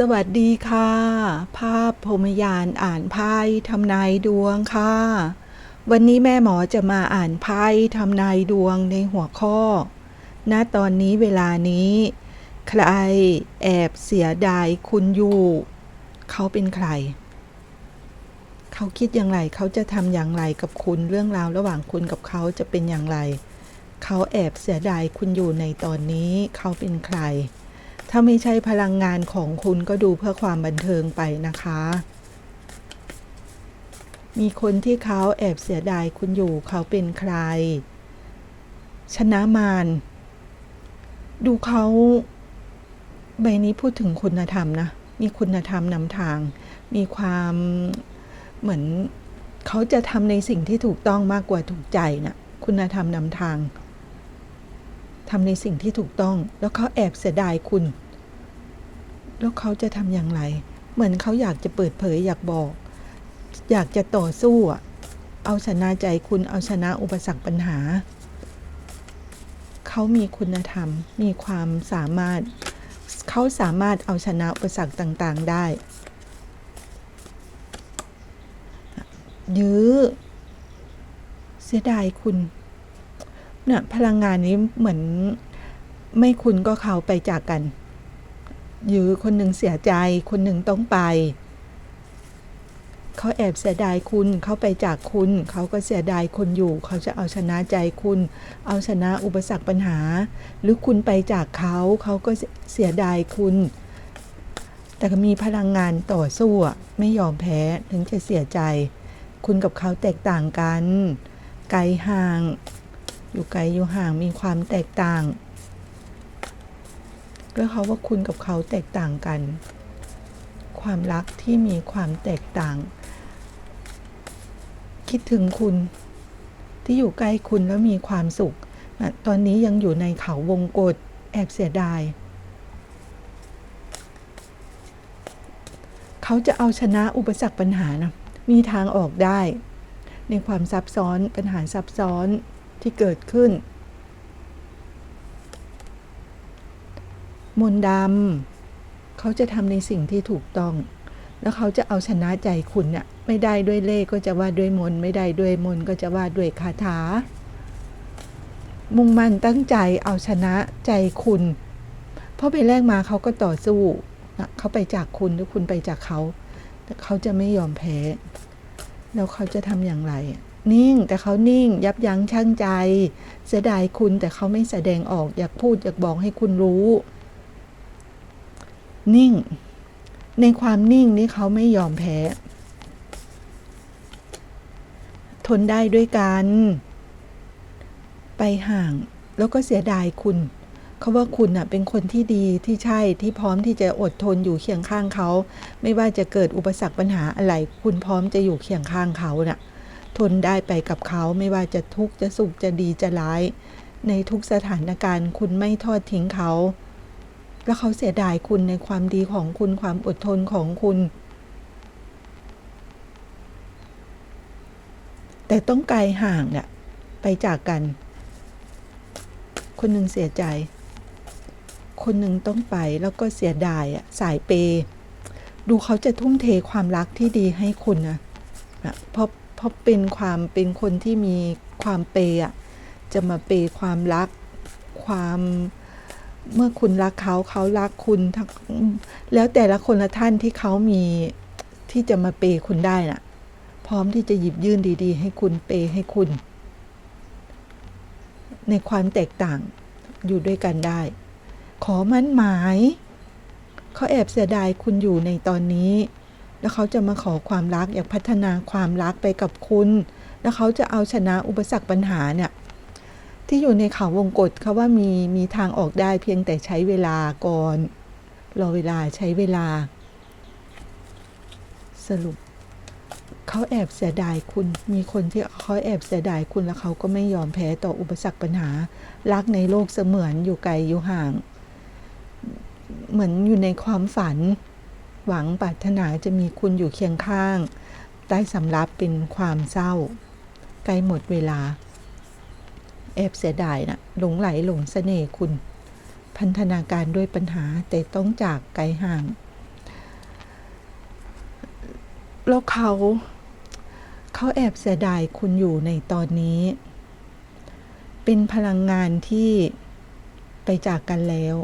สวัสดีค่ะ ภาพพรมยานอ่านไพ่ทำนายดวงค่ะ วันนี้แม่หมอจะมาอ่านไพ่ทำนายดวงในหัวข้อ ณ ตอนนี้เวลานี้ ใครแอบเสียดายคุณอยู่ เขาเป็นใคร เขาคิดอย่างไร เขาจะทำอย่างไรกับคุณเรื่องราวระหว่างคุณกับเขาจะเป็นอย่างไร เขาแอบเสียดายคุณอยู่ในตอนนี้ เขาเป็นใคร ถ้าไม่ใช่พลังงานของคุณก็ดูเพื่อความบันเทิงไปนะคะ มีคนที่เขาแอบเสียดายคุณอยู่เขาเป็นใคร ชนะมารดูเขาใบนี้พูดถึงคุณธรรมนะ มีคุณธรรมนำทาง มีความเหมือนเขาจะทำในสิ่งที่ถูกต้องมากกว่าถูกใจนะคุณธรรมนำทาง ทำในสิ่งที่ถูกต้อง แล้วเขาแอบเสียดายคุณ แล้วเขาจะทำอย่างไร เหมือนเขาอยากจะเปิดเผยอยากบอก อยากจะต่อสู้เอาชนะใจคุณเอาชนะอุปสรรคปัญหา เขามีคุณธรรม มีความสามารถ เขาสามารถเอาชนะอุปสรรคต่างๆได้ ยื้อเสียดายคุณ เนี่ยพลังงานนี้เหมือนไม่คุณก็เขาไปจากกัน ยื้อคนหนึ่งเสียใจ คนหนึ่งต้องไป เขาแอบเสียดายคุณ เขาไปจากคุณ เขาก็เสียดายคนอยู่ เขาจะเอาชนะใจคุณ เอาชนะอุปสรรคปัญหา หรือคุณไปจากเขา เขาก็เสียดายคุณ แต่ก็มีพลังงานต่อสู้ไม่ยอมแพ้ ถึงจะเสียใจ คุณกับเขาแตกต่างกัน ไกลห่าง อยู่ไกลอยู่ห่างมีความแตกต่างแล้วเขาว่าคุณกับเขาแตกต่างกัน ความรักที่มีความแตกต่าง คิดถึงคุณที่อยู่ใกล้คุณแล้วมีความสุขนะตอนนี้ยังอยู่ในเขาวงกฏแอบเสียดาย เขาจะเอาชนะอุปสรรคปัญหานะมีทางออกได้ ในความซับซ้อนปัญหาซับซ้อน ที่เกิดขึ้น มนดำเขาจะทำในสิ่งที่ถูกต้อง แล้วเขาจะเอาชนะใจคุณเนี่ยไม่ได้ด้วยเล่ก็จะว่าด้วยมนไม่ได้ด้วยมนก็จะว่าด้วยคาถา มุ่งมั่นตั้งใจเอาชนะใจคุณ เพราะไปแรกมาเขาก็ต่อสู้นะเขาไปจากคุณหรือคุณไปจากเขา แต่เขาจะไม่ยอมแพ้ แล้วเขาจะทำอย่างไร นิ่ง แต่เขานิ่ง ยับยั้งชั่งใจ เสียดายคุณแต่เขาไม่แสดงออกอยากพูดอยากบอกให้คุณรู้ นิ่ง ในความนิ่งนี้เขาไม่ยอมแพ้ ทนได้ด้วยกัน ไปห่างแล้วก็เสียดายคุณเขาว่าคุณน่ะเป็นคนที่ดีที่ใช่ที่พร้อมที่จะอดทนอยู่เคียงข้างเขา ไม่ว่าจะเกิดอุปสรรคปัญหาอะไร คุณพร้อมจะอยู่เคียงข้างเขาน่ะ ทนได้ไปกับเขาไม่ว่าจะทุกข์จะสุขจะดีจะร้าย ในทุกสถานการณ์คุณไม่ทอดทิ้งเขา แล้วเขาเสียดายคุณในความดีของคุณความอดทนของคุณ แต่ต้องไกลห่างเนี่ยไปจากกัน คนหนึ่งเสียใจ คนหนึ่งต้องไปแล้วก็เสียดายอะสายเปย์ดูเขาจะทุ่มเทความรักที่ดีให้คุณนะนะเพราะ เพราะเป็นความเป็นคนที่มีความเปย์อะจะมาเปย์ความรักความเมื่อคุณรักเขาเขารักคุณทั้งแล้วแต่ละคนละท่านที่เขามีที่จะมาเปย์คุณได้น่ะ พร้อมที่จะหยิบยื่นดี ๆ ให้คุณเปย์ให้คุณ ในความแตกต่างอยู่ด้วยกันได้ ขอมั่นหมายเขาแอบเสียดายคุณอยู่ในตอนนี้ แล้วเขาจะมาขอความรักอยากพัฒนาความรักไปกับคุณ แล้วเขาจะเอาชนะอุปสรรคปัญหาเนี่ยที่อยู่ในเขาวงกฏเขาว่ามีมีทางออกได้เพียงแต่ใช้เวลาก่อนรอเวลาใช้เวลา สรุปเขาแอบเสียดายคุณ มีคนที่เขาแอบเสียดายคุณแล้วเขาก็ไม่ยอมแพ้ต่ออุปสรรคปัญหา รักในโลกเสมือนอยู่ไกลอยู่ห่าง เหมือนอยู่ในความฝัน หวังปรารถนาจะมีคุณอยู่เคียงข้างได้สำรับเป็นความเศร้า ใกล้หมดเวลา แอบเสียดายนะหลงไหลหลงเสน่ห์คุณ พันธนาการด้วยปัญหาแต่ต้องจากไกลห่าง แล้วเขาเขาแอบเสียดายคุณอยู่ในตอนนี้ เป็นพลังงานที่ไปจากกันแล้ว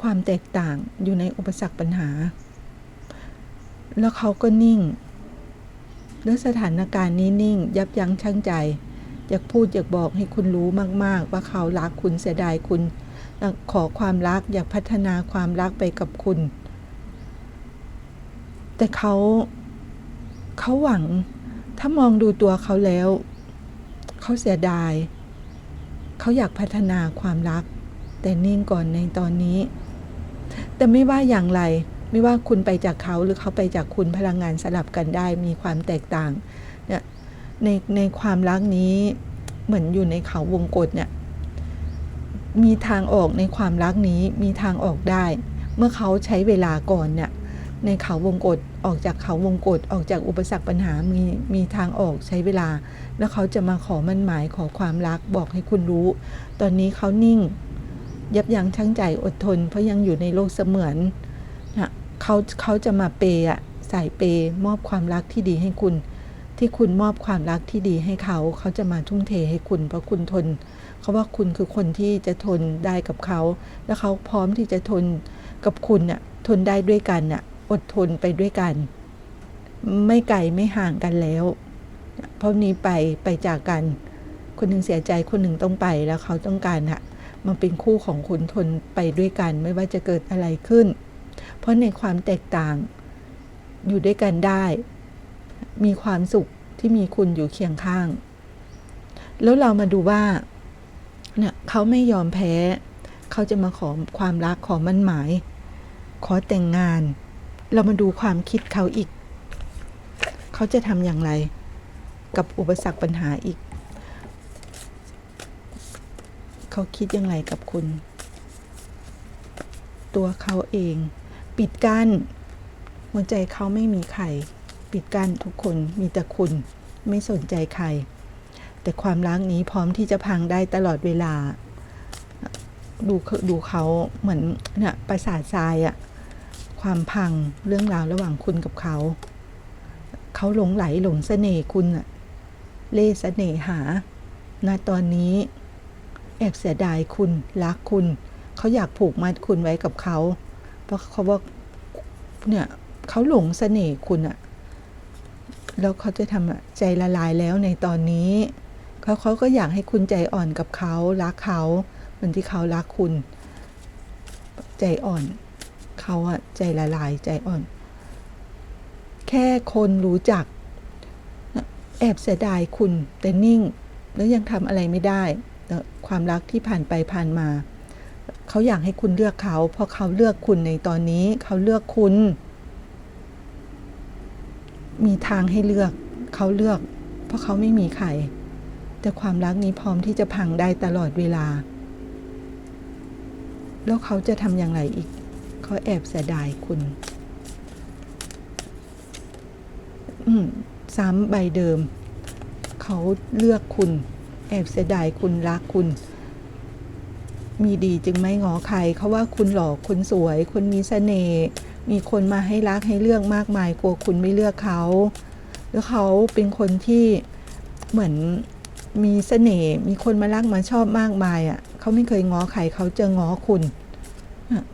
ความแตกต่างอยู่ในอุปสรรคปัญหา แล้วเขาก็นิ่ง แล้วสถานการณ์นี้นิ่ง ยับยั้งชั่งใจ อยากพูดอยากบอกให้คุณรู้มาก ๆ ว่าเขารักคุณเสียดายคุณ ขอความรักอยากพัฒนาความรักไปกับคุณ แต่เขาเขาหวังถ้ามองดูตัวเขาแล้ว เขาเสียดาย เขาอยากพัฒนาความรัก แต่นิ่งก่อนในตอนนี้ แต่ไม่ว่าอย่างไร ไม่ว่าคุณไปจากเขาหรือเขาไปจากคุณพลังงานสลับกันได้มีความแตกต่างเนี่ยในในความรักนี้เหมือนอยู่ในเขาวงกฏเนี่ยมีทางออกในความรักนี้มีทางออกได้ เมื่อเขาใช้เวลาก่อนเนี่ยในเขาวงกฏออกจากเขาวงกฏออกจากอุปสรรคปัญหามีมีทางออกใช้เวลา แล้วเขาจะมาขอมั่นหมายขอความรักบอกให้คุณรู้ ตอนนี้เขานิ่ง ยับยั้งชั่งใจอดทน เพราะยังอยู่ในโลกเสมือนนะเขาเขาจะมาเปย์อะใส่เปย์มอบความรักที่ดีให้คุณ ที่คุณมอบความรักที่ดีให้เขา เขาจะมาทุ่มเทให้คุณ เพราะคุณทน เขาว่าคุณคือคนที่จะทนได้กับเขา แล้วเขาพร้อมที่จะทนกับคุณน่ะทนได้ด้วยกันน่ะอดทนไปด้วยกัน ไม่ไกลไม่ห่างกันแล้ว เพราะนี้ไปไปจากกัน คนหนึ่งเสียใจคนหนึ่งต้องไปแล้วเขาต้องการอะ มาเป็นคู่ของคุณทนไปด้วยกันไม่ว่าจะเกิดอะไรขึ้น เพราะในความแตกต่างอยู่ด้วยกันได้ มีความสุขที่มีคุณอยู่เคียงข้าง แล้วเรามาดูว่าเนี่ยเขาไม่ยอมแพ้ เขาจะมาขอความรักขอมั่นหมาย ขอแต่งงาน เรามาดูความคิดเขาอีก เขาจะทำอย่างไร กับอุปสรรคปัญหาอีก เขาคิดอย่างไรกับคุณ ตัวเขาเอง ปิดกั้นหัวใจเขาไม่มีใคร ปิดกั้นทุกคนมีแต่คุณ ไม่สนใจใคร แต่ความรักนี้พร้อมที่จะพังได้ตลอดเวลา ดูดูเขาเหมือนเนี่ยประสาททรายอะความพังเรื่องราวระหว่างคุณกับเขา เขาหลงไหลหลงเสน่ห์คุณอะเล่เสน่หาณตอนนี้ แอบเสียดายคุณรักคุณ เขาอยากผูกมัดคุณไว้กับเขา เพราะเขาว่าเนี่ยเขาหลงเสน่ห์คุณอะแล้วเขาจะทำใจละลายแล้วในตอนนี้เขาเขาก็อยากให้คุณใจอ่อนกับเขารักเขาเหมือนที่เขารักคุณ ใจอ่อนเขาอะใจละลายใจอ่อน แค่คนรู้จัก แอบเสียดายคุณแต่นิ่ง แล้วยังทำอะไรไม่ได้ ความรักที่ผ่านไปผ่านมา เขาอยากให้คุณเลือกเขา เพราะเขาเลือกคุณในตอนนี้ เขาเลือกคุณ มีทางให้เลือก เขาเลือก เพราะเขาไม่มีใคร แต่ความรักนี้พร้อมที่จะพังได้ตลอดเวลา แล้วเขาจะทำอย่างไรอีก เขาแอบเสียดายคุณ อืมซ้ำใบเดิม เขาเลือกคุณ แอบเสียดายคุณรักคุณ มีดีจึงไม่งอใครเขาว่าคุณหล่อคุณสวย คุณมีเสน่ห์มีคนมาให้รักให้เลือกมากมายกลัวคุณไม่เลือกเขาแล้วเขาเป็นคนที่เหมือนมีเสน่ห์มีคนมารักมาชอบมากมายอะ่ะเขาไม่เคยง้อใครเขาจะง้อคุณ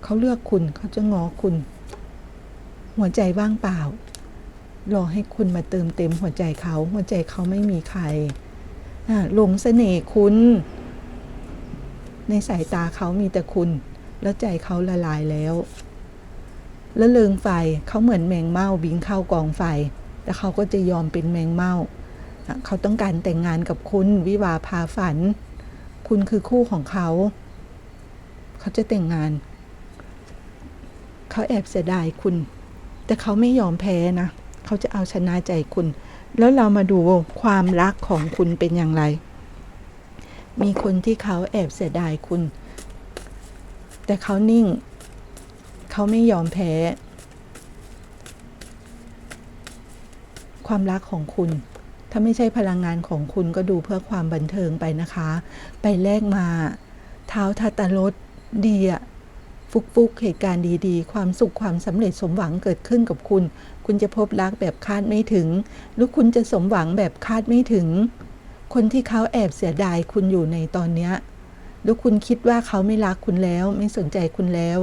เขาเลือกคุณเขาจะง้อคุณ หัวใจว่างเปล่า รอให้คุณมาเติมเต็มหัวใจเขา หัวใจเขาไม่มีใคร หลงเสน่ห์คุณ ในสายตาเขามีแต่คุณ แล้วใจเขาละลายแล้ว แล้วเลิงไฟเขาเหมือนแมงเม่าบินเข้ากองไฟ แต่เขาก็จะยอมเป็นแมงเม่าเขาต้องการแต่งงานกับคุณวิวาพาฝัน คุณคือคู่ของเขา เขาจะแต่งงาน เขาแอบเสียดายคุณ แต่เขาไม่ยอมแพ้นะ เขาจะเอาชนะใจคุณ แล้วเรามาดูความรักของคุณเป็นอย่างไร มีคนที่เขาแอบเสียดายคุณ แต่เขานิ่ง เขาไม่ยอมแพ้ ความรักของคุณ ถ้าไม่ใช่พลังงานของคุณก็ดูเพื่อความบันเทิงไปนะคะ ไปแลกมา เท้าทัตรถดีอะ ฟุกฟุกๆ เหตุการณ์ดีๆ ความสุขความสำเร็จสมหวังเกิดขึ้นกับคุณ คุณจะพบรักแบบคาดไม่ถึง หรือคุณจะสมหวังแบบคาดไม่ถึง คนที่เขาแอบเสียดายคุณอยู่ในตอนเนี้ยแล้วคุณคิดว่าเขาไม่รักคุณแล้ว ไม่สนใจคุณแล้ว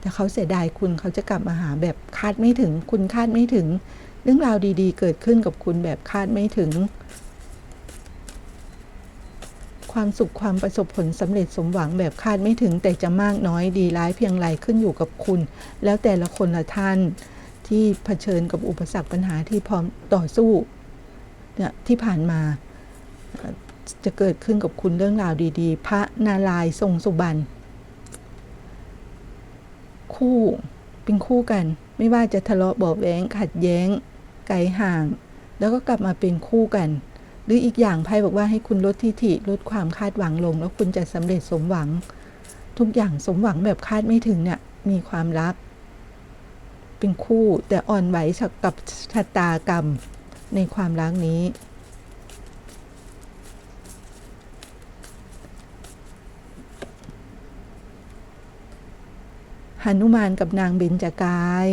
แต่เขาเสียดายคุณเขาจะกลับมาหาแบบคาดไม่ถึง คุณคาดไม่ถึง เรื่องราวดีๆ เกิดขึ้นกับคุณแบบคาดไม่ถึง ความสุขความประสบผลสำเร็จสมหวังแบบคาดไม่ถึงแต่จะมากน้อยดีร้ายเพียงไรขึ้นอยู่กับคุณ แล้วแต่ละคนละท่านที่เผชิญกับอุปสรรคปัญหาที่พร้อมต่อสู้เนี่ยที่ผ่านมาจะเกิดขึ้นกับคุณเรื่องราวดี ๆ พระนารายทรงสุบรรณคู่เป็นคู่กัน ไม่ว่าจะทะเลาะเบาะแว้งขัดแย้ง ไกลห่าง แล้วก็กลับมาเป็นคู่กัน หรืออีกอย่างไพ่บอกว่าให้คุณลดทิฐิลดความคาดหวังลง แล้วคุณจะสำเร็จสมหวัง ทุกอย่างสมหวังแบบคาดไม่ถึงเนี่ยมีความรัก เป็นคู่แต่อ่อนไหวกับชะตากรรมในความรักนี้ หนุมานกับนางเบญจากาย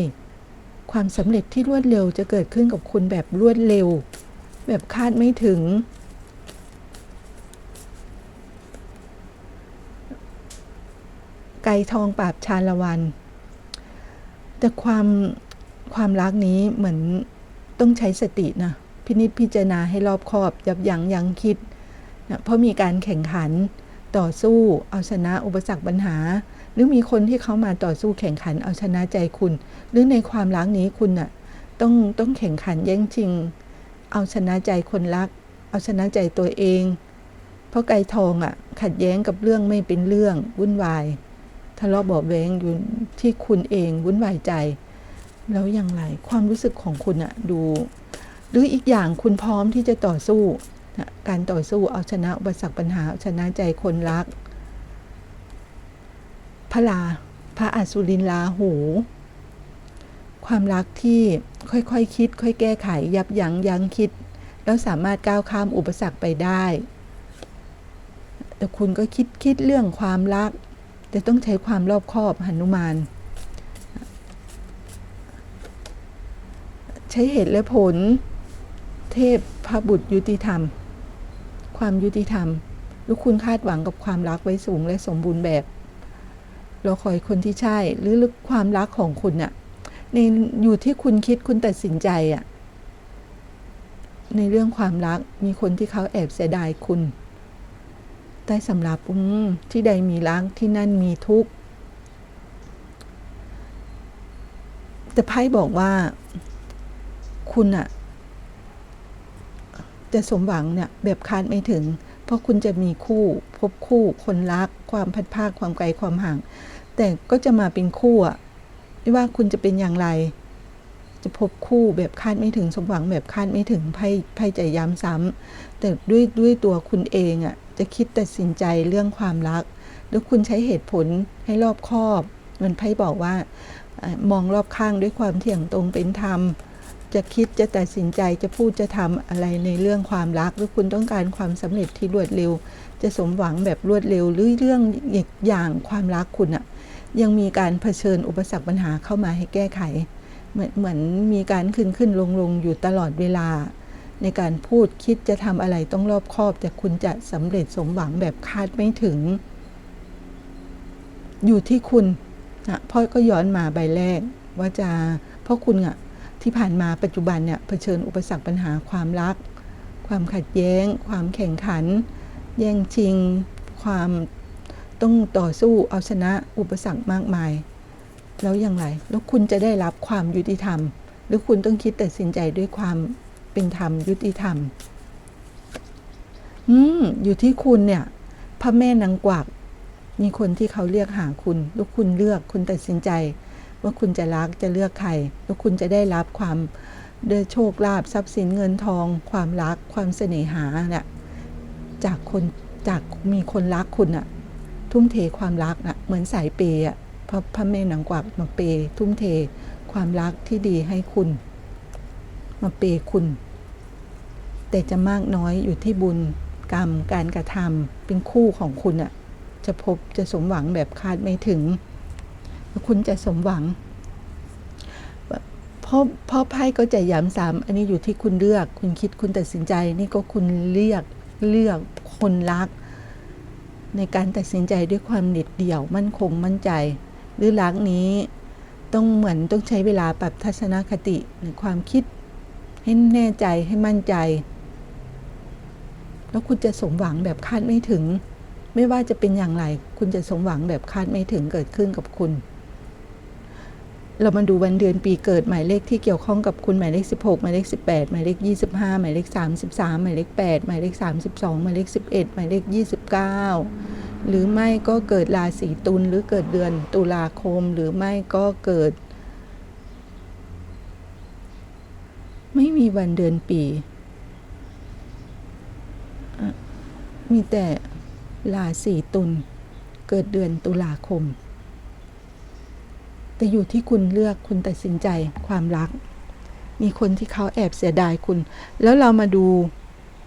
ความสำเร็จที่รวดเร็วจะเกิดขึ้นกับคุณแบบรวดเร็ว แบบคาดไม่ถึง ไก่ทองปราบชาละวัน แต่ความความรักนี้เหมือนต้องใช้สตินะพินิจพิจารณาให้รอบคอบยับยั้งยั้งคิดนะเพราะมีการแข่งขันต่อสู้เอาชนะอุปสรรคปัญหา หรือมีคนที่เขามาต่อสู้แข่งขันเอาชนะใจคุณ หรือในความรักนี้คุณน่ะต้องต้องแข่งขันแย่งชิง เอาชนะใจคนรัก เอาชนะใจตัวเอง เพราะไก่ทองอะ ขัดแย้งกับเรื่องไม่เป็นเรื่องวุ่นวายทะเลาะเบาะแว้งอยู่ที่คุณเองวุ่นวายใจ แล้วอย่างไรความรู้สึกของคุณอะดู หรืออีกอย่างคุณพร้อมที่จะต่อสู้นะการต่อสู้เอาชนะอุปสรรคปัญหาเอาชนะใจคนรักพระลาพระอสุรินลาหู ความรักที่ค่อยๆคคิด ค่อยแก้ไข ยับยั้งยั้งคิด แล้วสามารถก้าวข้ามอุปสรรคไปได้ แต่คุณก็คิดคิดเรื่องความรักแต่ต้องใช้ความรอบคอบหนุมานใช้เหตุและผล เทพพระบุตรยุติธรรม ความยุติธรรมลูกคุณคาดหวังกับความรักไว้สูงและสมบูรณ์แบบรอคอยคนที่ใช่หรือความรักของคุณน่ะ ในอยู่ที่คุณคิดคุณตัดสินใจอะในเรื่องความรักมีคนที่เขาแอบเสียดายคุณใต้สำหรับอืมที่ใดมีรักที่นั่นมีทุกข์แต่ไพ่บอกว่า คุณอะจะสมหวังเนี่ยแบบคาดไม่ถึง เพราะคุณจะมีคู่พบคู่คนรัก ความพัดภาคความไกลความห่าง แต่ก็จะมาเป็นคู่อะ ไม่ว่าคุณจะเป็นอย่างไร จะพบคู่แบบคาดไม่ถึงสมหวังแบบคาดไม่ถึงไพ่ไพ่ใจย้ำซ้ำแต่ด้วยด้วยตัวคุณเองอะจะคิดตัดสินใจเรื่องความรัก แล้วคุณใช้เหตุผลให้รอบคอบ มันไพ่บอกว่า มองรอบข้างด้วยความเที่ยงตรงเป็นธรรม จะคิดจะตัดสินใจจะพูดจะทำอะไรในเรื่องความรัก หรือคุณต้องการความสำเร็จที่รวดเร็ว จะสมหวังแบบรวดเร็วหรือเรื่องอีกอย่างความรักคุณอะ ยังมีการเผชิญอุปสรรคปัญหาเข้ามาให้แก้ไข เหมือนเหมือนมีการขึ้นขึ้นลงลงอยู่ตลอดเวลา ในการพูดคิดจะทำอะไรต้องรอบคอบ แต่คุณจะสำเร็จสมหวังแบบคาดไม่ถึง อยู่ที่คุณนะพ่อก็ย้อนมาใบแรกว่าจะเพราะคุณอะที่ผ่านมาปัจจุบันเนี่ยเผชิญอุปสรรคปัญหาความรัก ความขัดแย้ง ความแข่งขัน แย่งชิง ความ ต้องต่อสู้เอาชนะอุปสรรคมากมาย แล้วอย่างไร แล้วคุณจะได้รับความยุติธรรม หรือคุณต้องคิดตัดสินใจด้วยความเป็นธรรมยุติธรรม อืม อยู่ที่คุณเนี่ย พระแม่นางกวัก มีคนที่เขาเรียกหาคุณ แล้วคุณเลือก คุณตัดสินใจ ว่าคุณจะรัก จะเลือกใคร แล้วคุณจะได้รับความเดโชคลาภทรัพย์สินเงินทอง ความรัก ความเสน่หาเนี่ยจากคน จากมีคนรักคุณอะ ทุ่มเทความรักอะเหมือนสายเปย์อะพระพระแม่นางกวักมาเปย์ทุ่มเทความรักที่ดีให้คุณ มาเปย์คุณ แต่จะมากน้อยอยู่ที่บุญกรรมการกระทำเป็นคู่ของคุณอะจะพบจะสมหวังแบบคาดไม่ถึง คุณจะสมหวังเพราะเพราะไพ่ก็จะย้ำซ้ำอันนี้อยู่ที่คุณเลือก คุณคิดคุณตัดสินใจ นี่ก็คุณเลือกเลือกคนรัก ในการตัดสินใจด้วยความเด็ดเดี่ยวมั่นคงมั่นใจหรือลักนี้ ต้องเหมือนต้องใช้เวลาปรับทัศนคติหรือความคิด ให้แน่ใจให้มั่นใจ แล้วคุณจะสมหวังแบบคาดไม่ถึง ไม่ว่าจะเป็นอย่างไร คุณจะสมหวังแบบคาดไม่ถึงเกิดขึ้นกับคุณ เรามาดูวันเดือนปีเกิดหมายเลขที่เกี่ยวข้องกับคุณหมายเลข 16 หมายเลข 18 หมายเลข 25 หมายเลข 33 หมายเลข 8 หมายเลข 32 หมายเลข 11 หมายเลข 29 หรือไม่ก็เกิดราศีตุลหรือเกิดเดือนตุลาคม หรือไม่ก็เกิด ไม่มีวันเดือนปี มีแต่ราศีตุลเกิดเดือนตุลาคม แต่อยู่ที่คุณเลือกคุณตัดสินใจความรัก มีคนที่เขาแอบเสียดายคุณ แล้วเรามาดู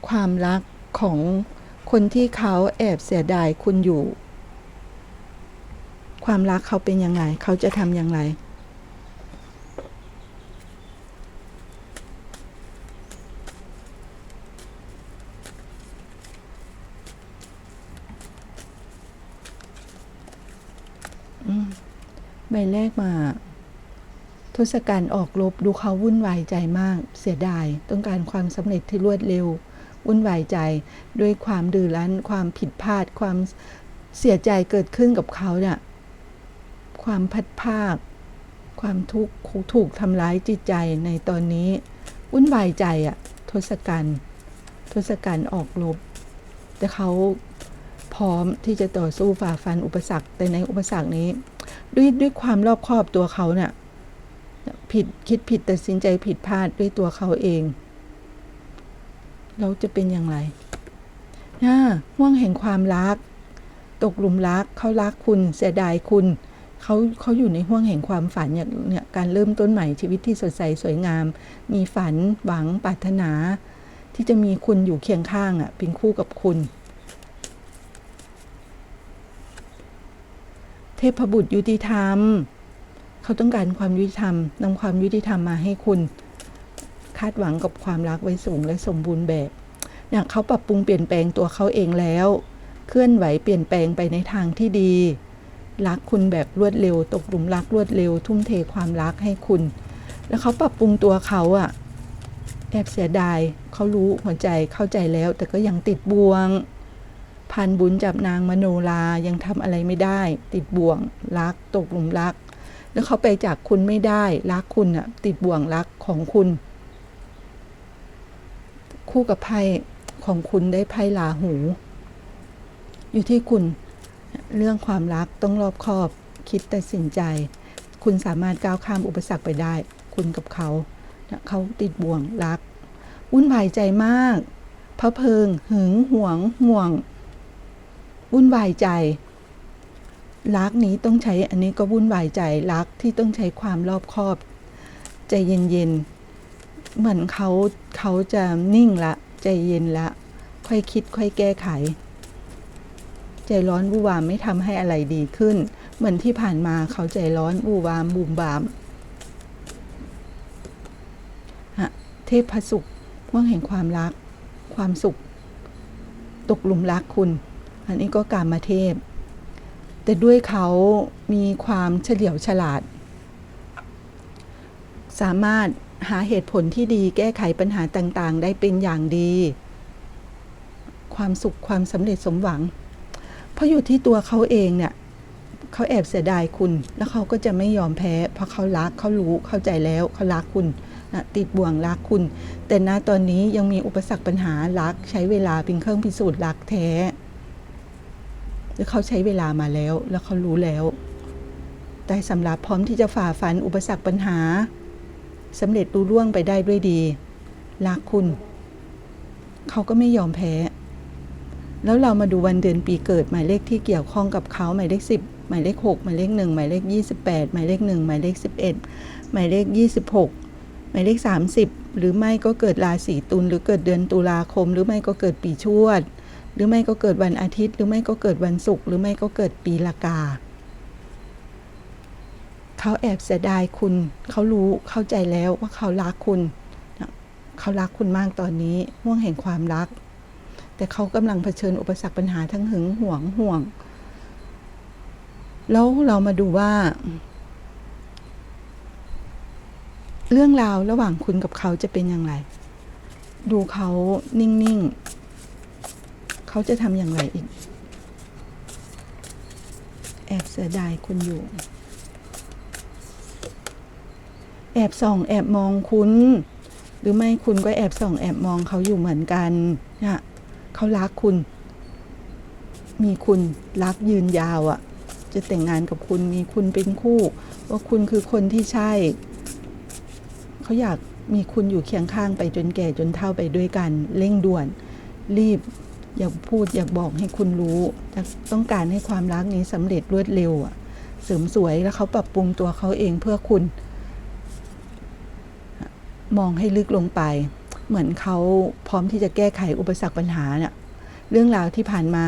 ความรักของคนที่เขาแอบเสียดายคุณอยู่ ความรักเขาเป็นยังไง เขาจะทำอย่างไรอืม ใบแรกมา ทศกัณฐ์ออกรบดูเขาวุ่นวายใจมาก เสียดาย ต้องการความสำเร็จที่รวดเร็ว วุ่นวายใจ ด้วยความดื้อรั้น ความผิดพลาด ความเสียใจเกิดขึ้นกับเขาเนี่ยความพัดภาค ความทุกข์ถูกทำร้ายจิตใจในตอนนี้ วุ่นวายใจอะทศกัณฐ์ทศกัณฐ์ออกรบแต่เขาพร้อมที่จะต่อสู้ฝ่าฟันอุปสรรค แต่ในอุปสรรคนี้ ด้วยด้วยความรอบคอบตัวเขาเนี่ยผิดคิดผิดตัดสินใจผิดพลาดด้วยตัวเขาเอง เราจะเป็นอย่างไรน่าห่วงแห่งความรัก ตกหลุมรักเขารักคุณเสียดายคุณเขาเขาอยู่ในห่วงแห่งความฝันอย่างเนี่ยการเริ่มต้นใหม่ชีวิตที่สดใสสวยงาม มีฝันหวังปรารถนา ที่จะมีคุณอยู่เคียงข้างอะเป็นคู่กับคุณ ทพบุตรยุติธรรม เขาต้องการความยุติธรรมนำความยุติธรรมมาให้คุณ คาดหวังกับความรักไว้สูงและสมบูรณ์แบบเนี่ยเขาปรับปรุงเปลี่ยนแปลงตัวเขาเองแล้ว เคลื่อนไหวเปลี่ยนแปลงไปในทางที่ดี รักคุณแบบรวดเร็ว ตกหลุมรักรวดเร็ว ทุ่มเทความรักให้คุณ แล้วเขาปรับปรุงตัวเขาอะแอบเสียดายเขารู้หัวใจเข้าใจแล้ว แต่ก็ยังติดบ่วง พันบุญจับนางมโนรายังทำอะไรไม่ได้ ติดบ่วงรักตกหลุมรัก แล้วเขาไปจากคุณไม่ได้รักคุณอะติดบ่วงรักของคุณ คู่กับไพ่ของคุณได้ไพ่ลาหู อยู่ที่คุณเรื่องความรักต้องรอบคอบคิดแตัดสินใจ คุณสามารถก้าวข้ามอุปสรรคไปได้ คุณกับเขาเขาติดบ่วงรัก วุ่นวายใจมากพระเพิง หึงหวงห่วง วุ่นวายใจ รักนี้ต้องใช้อันนี้ก็วุ่นวายใจรักที่ต้องใช้ความรอบคอบ ใจเย็นๆเหมือนเขาเขาจะนิ่งละใจเย็นละ ค่อยคิดค่อยแก้ไข ใจร้อนวูวามไม่ทำให้อะไรดีขึ้น เหมือนที่ผ่านมาเขาใจร้อนวูวามบูมบามเทพพสุขว่างแห่งความรัก ความสุข ตกหลุมรักคุณ อันนี้ก็การมาเทพ แต่ด้วยเขามีความเฉลียวฉลาด สามารถหาเหตุผลที่ดีแก้ไขปัญหาต่างๆ ได้เป็นอย่างดี ความสุขความสำเร็จสมหวัง เพราะอยู่ที่ตัวเขาเองเนี่ยเขาแอบเสียดายคุณ แล้วเขาก็จะไม่ยอมแพ้ เพราะเขารักเขารู้เข้าใจแล้วเขารักคุณนะติดบ่วงรักคุณ แต่ณตอนนี้ยังมีอุปสรรคปัญหารักใช้เวลาเป็นเครื่องพิสูจน์รักแท้ หรือเขาใช้เวลามาแล้ว แล้วเขารู้แล้ว แต่สำหรับพร้อมที่จะฝ่าฟันอุปสรรคปัญหาสำเร็จรู้ล่วงไปได้ด้วยดีรักคุณ เขาก็ไม่ยอมแพ้ แล้วเรามาดูวันเดือนปีเกิดหมายเลขที่เกี่ยวข้องกับเขาหมายเลขสิบหมายเลขหกหมายเลขหนึ่งหมายเลขยี่สิบแปดหมายเลขหนึ่งหมายเลขสิบเอ็ดหมายเลขยี่สิบหกหมายเลขสามสิบหรือไม่ก็เกิดราศีตุลหรือเกิดเดือนตุลาคม หรือไม่ก็เกิดปีชวด รือไม่ก็เกิดวันอาทิตย์ หรือไม่ก็เกิดวันศุกร์หรือไม่ก็เกิดปีละกา เขาแอบเสียดายคุณ เขารู้เข้าใจแล้วว่าเขารักคุณ เขารักคุณมากตอนนี้ห่วงแห่งความรัก แต่เขากำลังเผชิญอุปสรรคปัญหาทั้งหึงหวงห่วง แล้วเรามาดูว่า เรื่องราวระหว่างคุณกับเขาจะเป็นอย่างไร ดูเขานิ่ง ๆ เขาจะทำอย่างไรอีก แอบเสียดายคุณอยู่ แอบส่อง แอบมองคุณ หรือไม่คุณก็แอบส่อง แอบมองเขาอยู่เหมือนกันเนี่ยเขารักคุณ มีคุณรักยืนยาวอะ่ะ จะแต่งงานกับคุณมีคุณเป็นคู่ ว่าคุณคือคนที่ใช่ เขาอยากมีคุณอยู่เคียงข้างไปจนแก่จนเฒ่าไปด้วยกัน เร่งด่วน รีบ อยากพูดอยากบอกให้คุณรู้ต้องการให้ความรักนี้สำเร็จรวดเร็วอะเสริมสวยแล้วเขาปรับปรุงตัวเขาเองเพื่อคุณ มองให้ลึกลงไป เหมือนเขาพร้อมที่จะแก้ไขอุปสรรคปัญหาเนี่ยเรื่องราวที่ผ่านมา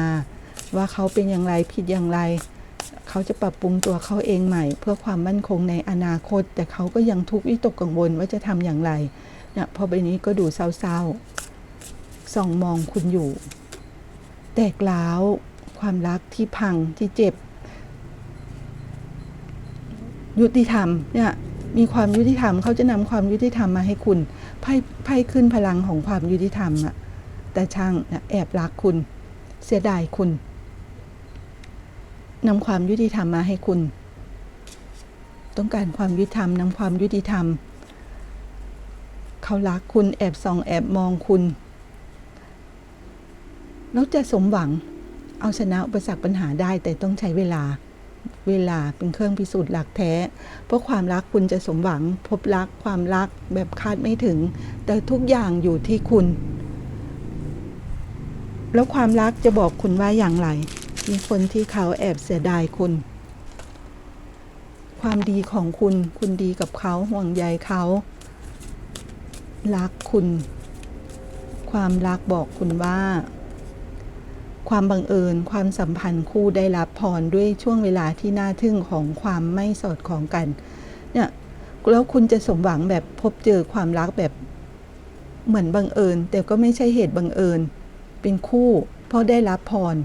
ว่าเขาเป็นอย่างไรผิดอย่างไร เขาจะปรับปรุงตัวเขาเองใหม่ เพื่อความมั่นคงในอนาคต แต่เขาก็ยังทุกข์วิตกกังวลว่าจะทำอย่างไรเนี่ยพอใบนี้ก็ดูเศร้าๆส่องมองคุณอยู่ แตกล้าวความรักที่พังที่เจ็บ ยุติธรรมเนี่ยมีความยุติธรรมเขาจะนำความยุติธรรมมาให้คุณไพ่ไพ่ขึ้นพลังของความยุติธรรมอะแต่ช่างแอบรักคุณ เสียดายคุณนำความยุติธรรมมาให้คุณ ต้องการความยุติธรรมนำความยุติธรรม เขารักคุณแอบส่องแอบมองคุณ แล้วจะสมหวังเอาชนะอุปสรรคปัญหาได้แต่ต้องใช้เวลาเวลาเป็นเครื่องพิสูจน์หลักแท้ เพราะความรักคุณจะสมหวังพบรักความรักแบบคาดไม่ถึง แต่ทุกอย่างอยู่ที่คุณ แล้วความรักจะบอกคุณว่าอย่างไร มีคนที่เขาแอบเสียดายคุณ ความดีของคุณ คุณดีกับเขาห่วงใยเขา รักคุณ ความรักบอกคุณว่า ความบังเอิญ ความสัมพันธ์คู่ได้รับพรด้วยช่วงเวลาที่น่าทึ่งของความไม่สอดคล้องกัน เนี่ยแล้วคุณจะสมหวังแบบพบเจอความรักแบบเหมือนบังเอิญ แต่ก็ไม่ใช่เหตุบังเอิญ เป็นคู่ เพราะได้รับพร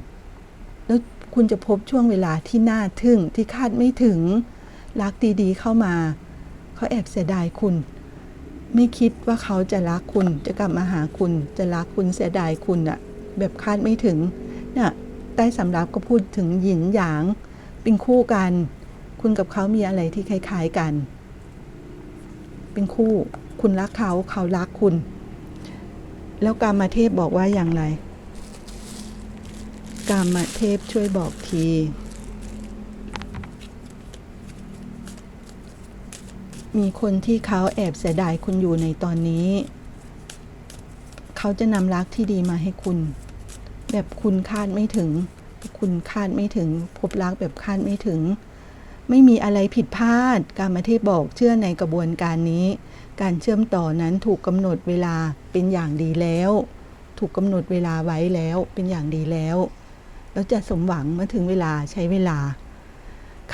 แล้วคุณจะพบช่วงเวลาที่น่าทึ่งที่คาดไม่ถึงรักดีๆเข้ามา เขาแอบเสียดายคุณ ไม่คิดว่าเขาจะรักคุณจะกลับมาหาคุณ จะรักคุณเสียดายคุณอะแบบคาดไม่ถึง เนี่ยใต้สำรับก็พูดถึงหยินหยางเป็นคู่กัน คุณกับเขามีอะไรที่คล้าย ๆกัน เป็นคู่ คุณรักเขาเขารักคุณ แล้วกามาเทพบอกว่าอย่างไร กามาเทพช่วยบอกทีมีคนที่เขาแอบเสียดายคุณอยู่ในตอนนี้ เขาจะนำรักที่ดีมาให้คุณ แบบคุณคาดไม่ถึง คุณคาดไม่ถึง พบรักแบบคาดไม่ถึง ไม่มีอะไรผิดพลาด การมาเทพบอกเชื่อในกระบวนการนี้ การเชื่อมต่อนั้นถูกกำหนดเวลาเป็นอย่างดีแล้ว ถูกกำหนดเวลาไว้แล้วเป็นอย่างดีแล้วแล้วจะสมหวังเมื่อถึงเวลาใช้เวลา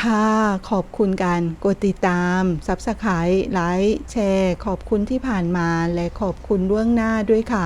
ค่ะ ขอบคุณการกดติดตามซับสไครต์ไลค์แชร์ ขอบคุณที่ผ่านมาและขอบคุณล่วงหน้าด้วยค่ะ